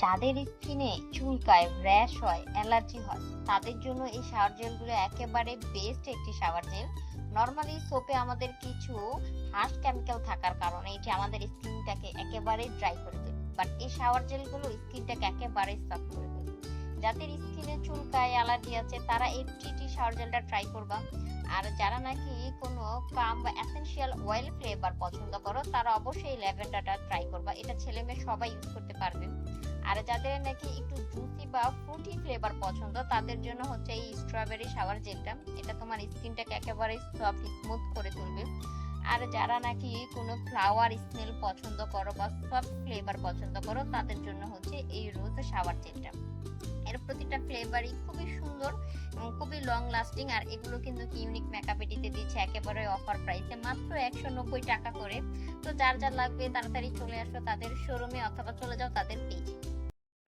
যাদের স্কিনে চুলকায়, র্যাশ হয়, অ্যালার্জি হয়, তাদের জন্য এই শাওয়ার জেলগুলো একেবারে বেস্ট একটি শাওয়ার জেল নর্মালি সোপে আমাদের কিছু হার্শ কেমিক্যাল থাকার কারণে এটি আমাদের স্কিনটাকে একেবারে ড্রাই করে দেবে। বাট এই শাওয়ার জেলগুলো স্কিনটাকে একেবারে সফট করে দেবে। যাদের স্কিনে চুলকায়, অ্যালার্জি আছে, তারা এই টিটি শাওয়ার জেলটা ট্রাই করবা। আর যারা নাকি কোনো কাম বা এসেনশিয়াল অয়েল ফ্লেভার পছন্দ করো, তারা অবশ্যই ল্যাভেন্ডারটা ট্রাই করবা। এটা ছেলে মেয়ে সবাই ইউজ করতে পারবে। আর যাদের নাকি একটু জুসি বা ফ্রুটি ফ্লেভার পছন্দ, তাদের জন্য হচ্ছে এই স্ট্রবেরি শাওয়ার জেলটা এটা তোমার স্কিনটাকে একেবারে সফট স্মুথ করে তুলবে। আর যারা নাকি কোনো ফ্লাওয়ার স্মেল পছন্দ করো বা সফট ফ্লেভার পছন্দ করো, তাদের জন্য হচ্ছে এই রোজ শাওয়ার জেলটা এর প্রতিটা ফ্লেভারই খুবই সুন্দর এবং খুবই লং লাস্টিং আর এগুলো কিন্তু ইউনিক মেকআপ এটিতে দিচ্ছে একেবারে অফার প্রাইসে মাত্র একশো নব্বই টাকা করে। তো যার যার লাগবে, তাড়াতাড়ি চলে আসো তাদের শোরুমে অথবা চলে যাও তাদের